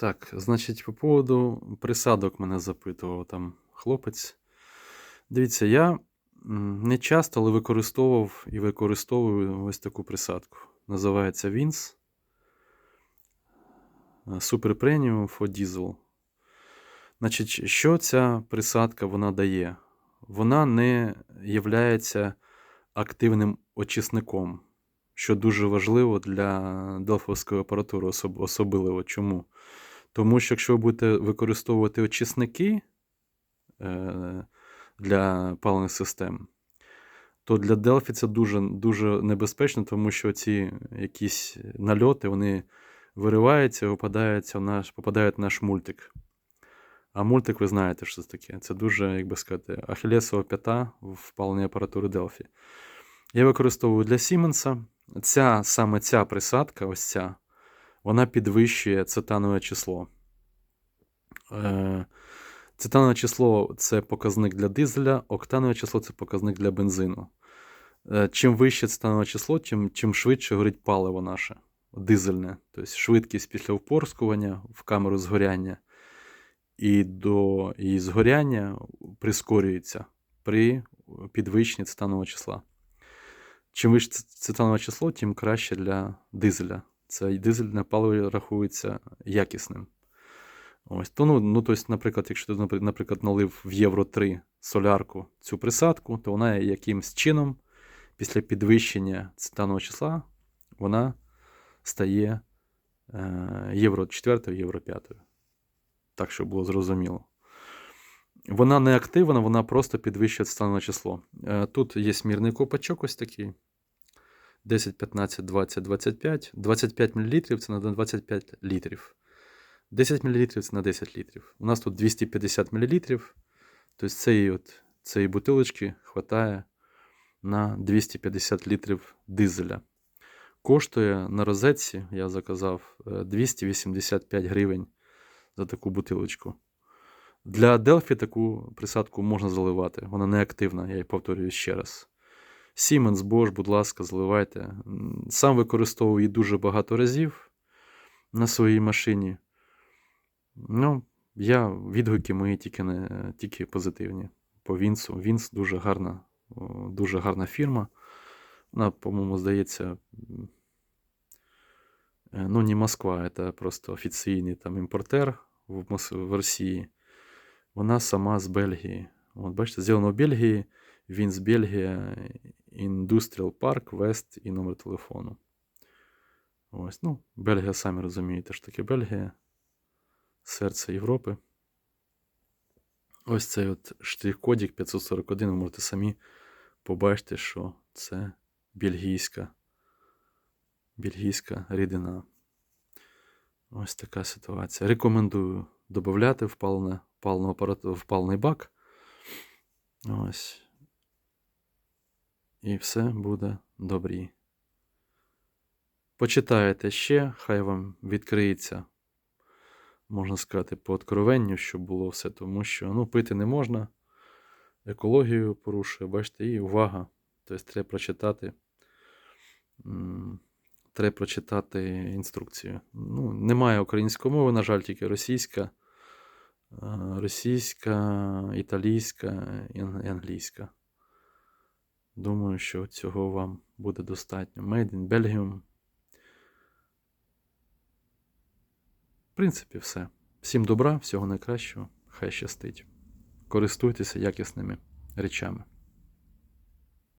Так, значить, по поводу присадок мене запитував там хлопець. Дивіться, я не часто, але використовував і використовую ось таку присадку. Називається е, Super Premium for Diesel. Значить, що ця присадка вона дає? Вона не є активним очисником, що дуже важливо для делфовської апаратури, особ- особливо. Чому? Тому що якщо ви будете використовувати очисники е, для паливних систем, то для Delphi це дуже, дуже небезпечно, тому що ці якісь нальоти вони вириваються, випадаються в наш, попадають в наш мультик. А мультик, ви знаєте, що це таке. Це дуже, як би сказати, ахілесова п'ята в паливній апаратури Delphi. Я використовую для Siemens. Ця, саме ця присадка, ось ця, вона підвищує цетанове число. Е, Цетанове число це показник для дизеля, октанове число це показник для бензину. Е, Чим вище цетанове число, тим, чим швидше горить паливо наше, дизельне. Тобто швидкість після впорскування в камеру згоряння і до її згоряння прискорюється при підвищенні цетанового числа. Чим вище ц- цетанове число, тим краще для дизеля. Це дизельне паливо рахується якісним. Ось, то, ну, ну, тобто, наприклад, якщо ти, наприклад, налив в Євро 3 солярку цю присадку, то вона якимсь чином після підвищення цитанового числа вона стає е, Євро 4, Євро 5. Так, щоб було зрозуміло. Вона не активна, вона просто підвищує цитанове число. Е, тут є смірний копачок ось такий. 10, 15, 20, 25. 25 мл це на 25 літрів. 10 мл це на 10 літрів. У нас тут 250 мл. Тобто цієї, от, цієї бутилочки вистачає на 250 літрів дизеля. Коштує на розетці, я заказав, е, 285 гривень за таку бутилочку. Для Delphi таку присадку можна заливати. Вона не активна, я її повторюю ще раз. Siemens, Bosch, будь ласка, заливайте. М, Сам використовую її дуже багато разів на своїй машині. Ну, я відгуки мої тільки, не, тільки позитивні. По Вінсу. Вінс дуже гарна, дуже гарна фірма. Вона, по-моєму, здається. е, Ну, не Москва, це просто офіційний там імпортер в, в Росії. Вона сама з Бельгії. От, бачите, зроблено в Бельгії. Він з Бельгія, Industrial Park, West і номер телефону. Ось, ну, Бельгія, самі розумієте, що таке Бельгія. Серце Європи. Ось цей от штрих-кодік 541, ви можете самі побачити, що це бельгійська, бельгійська рідина. Ось така ситуація. Рекомендую додати в паливне, паливний апарат, в паливний бак. Ось. І все буде добрі. Почитаєте ще, хай вам відкриється, можна сказати, по откровенню, щоб було все, тому що ну, пити не можна, екологію порушує, бачите, і увага. Тобто треба прочитати. Треба прочитати інструкцію. Ну, немає української мови, на жаль, тільки російська, російська, італійська і англійська. Думаю, що цього вам буде достатньо. Made in Belgium. В принципі, все. Всім добра, всього найкращого. Хай щастить. Користуйтеся якісними речами.